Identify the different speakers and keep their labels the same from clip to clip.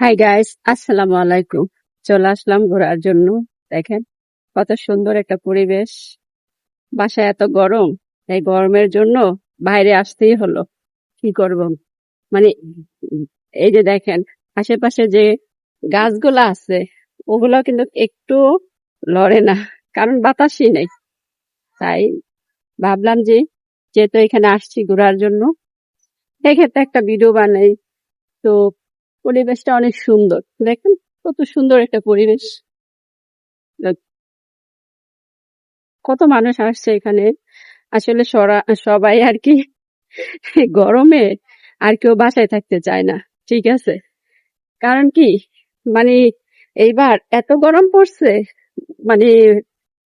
Speaker 1: Hi guys আসসালামু আলাইকুম চলে আসলাম ঘোরার জন্য। দেখেন, কত সুন্দর একটা পরিবেশ। বাসায় এত গরম। এই গরমের জন্য বাইরে আসতেই হলো। কি করব? মানে এই যে দেখেন, আশেপাশে যে গাছগুলো আছে ওগুলো কিন্তু একটু লড়ে না, কারণ বাতাসই নেই। তাই ভাবলাম যে, যেহেতু এখানে আসছি ঘোরার জন্য, এক্ষেত্রে একটা ভিডিও বানাই। তো পরিবেশটা অনেক সুন্দর। দেখেন কত সুন্দর একটা পরিবেশ। কত মানুষ আসছে এখানে। আসলে সবাই আর কি গরমে আর কেউ বাসায় থাকতে চায় না, ঠিক আছে? কারণ কি মানে এইবার এত গরম পড়ছে মানে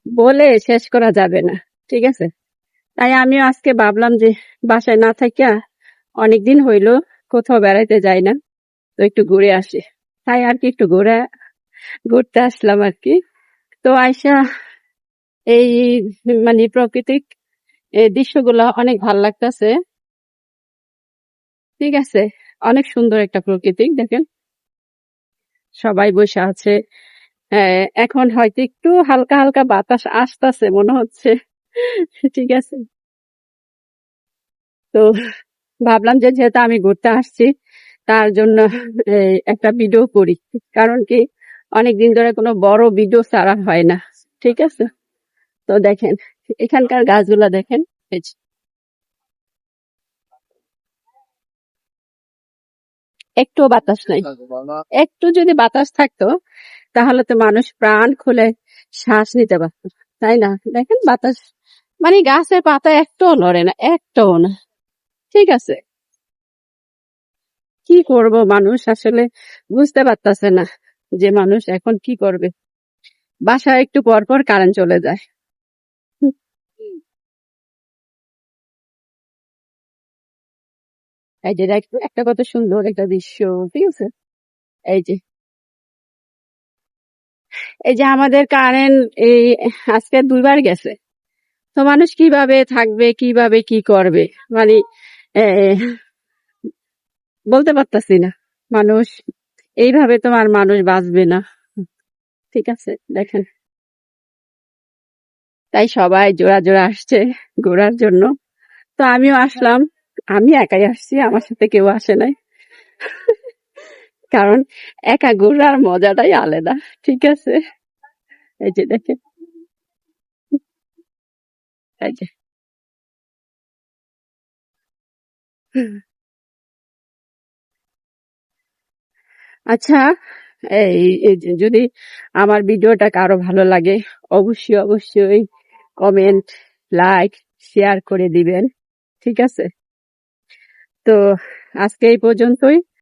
Speaker 1: বলে শেষ করা যাবে না, ঠিক আছে? তাই আমিও আজকে ভাবলাম যে বাসায় না থাকিয়া অনেকদিন হইল কোথাও বেড়াইতে যাই না। তো একটু ঘুরে আসি। তাই আর কি একটু ঘুরে, ঘুরতে আসলাম আর কি। তো আয়সা এই মানে প্রাকৃতিক দৃশ্যগুলো অনেক ভালো লাগতেছে। ঠিক আছে, অনেক সুন্দর একটা প্রকৃতিক, দেখেন। সবাই বসে আছে। এখন হয়তো একটু হালকা হালকা বাতাস আসতেছে, মনে হচ্ছে। ঠিক আছে। তো ভাবলাম যে যেহেতু আমি ঘুরতে আসছি তার জন্য একটা ভিডিও করি। কারণ কি, অনেকদিন ধরে কোনো বড় ভিডিও ছাড়া হয় না। ঠিক আছে? তো দেখেন, এখানকার গাছগুলা দেখেন একটুও বাতাস নাই। একটু যদি বাতাস থাকতো, তাহলে তো মানুষ প্রাণ খুলে শ্বাস নিতে পারতো, তাই না? দেখেন বাতাস মানে গাছের পাতা একটাও নড়ে না, একটাও না। ঠিক আছে? কি করব মানুষ? আসলে বুঝতে পারতাছে না যে মানুষ এখন কি করবে। বাসায় একটু পর পর কারেন্ট চলে যায়। এই যে একটা কত সুন্দর একটা দৃশ্য, ঠিক আছে? এই যে। এই যে আমাদের কারেন্ট এই আজকে দুইবার গেছে। তো মানুষ কীভাবে থাকবে, কীভাবে কি করবে? মানে বলতে পারতাছি না। মানুষ, এইভাবে তোমার মানুষ বাঁচবে না। ঠিক আছে, দেখেন। তাই সবাই জোড়া জোড়া আসছে ঘোরার জন্য। তো আমিও আসলাম। আমি একাই আসছি, আমার সাথে কেউ আসে নাই। কারণ একা ঘোরার মজাটাই আলাদা, ঠিক আছে? এই যে দেখেন। এই যে। আচ্ছা এই যদি আমার ভিডিওটা কারও ভালো লাগে, অবশ্যই অবশ্যই কমেন্ট লাইক শেয়ার করে দিবেন, ঠিক আছে? তো আজকে এই পর্যন্তই।